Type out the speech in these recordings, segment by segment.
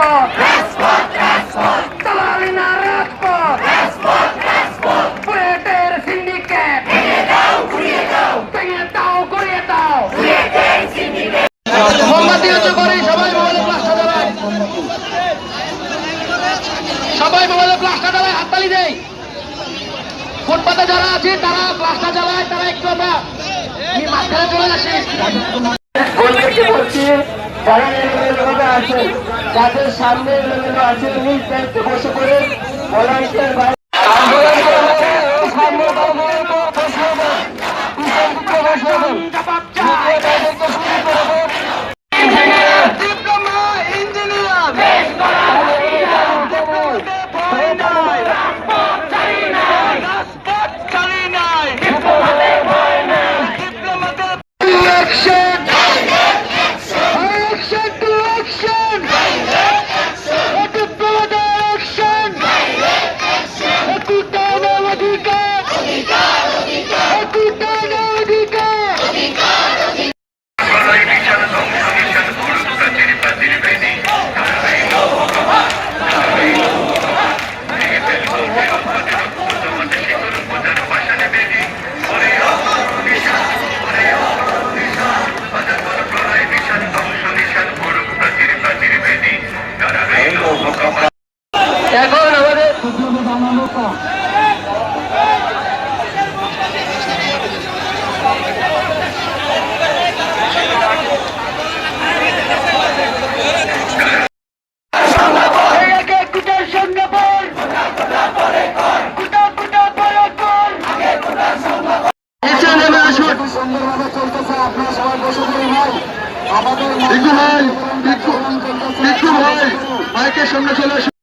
রাজপথ দালালি না রাজপথ বুয়েটের সিন্ডিকেট ভেঙে দাও ঘুরিয়ে দাও মোমবাতি উঁচু করি সবাই মোবাইলে প্লাস্টার দেবেন সবাই মোবাইলে প্লাস্টার দেবে হাততালি দেই ফুটপাতে যারা আছে তারা প্লাস্টার জ্বালায় তারা একটু আমরা মাঝখানে চলে আসি বলছি যারা আছেন যাদের সামনে আছে নিজ বসে করে ভলান্টিয়ার বাইরে ভাই আমাদের বিক্ষু ভাই বিক্ষু বিক্ষু ভাই সামনে চলে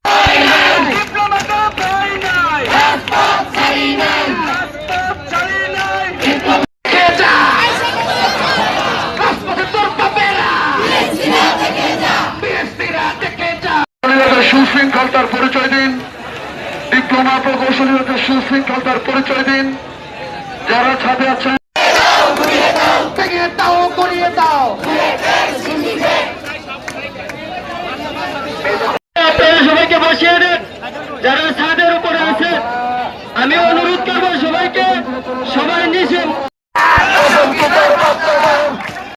সুশৃঙ্খল তার পরিচয় দিন। ডিপ্লোমা প্রকৌশলী হতে সুশৃঙ্খল তার পরিচয় দিন। যারা ছাদে আছেন সবাইকে বসিয়ে দেন। যারা ছাদের উপরে আছে আমি অনুরোধ করব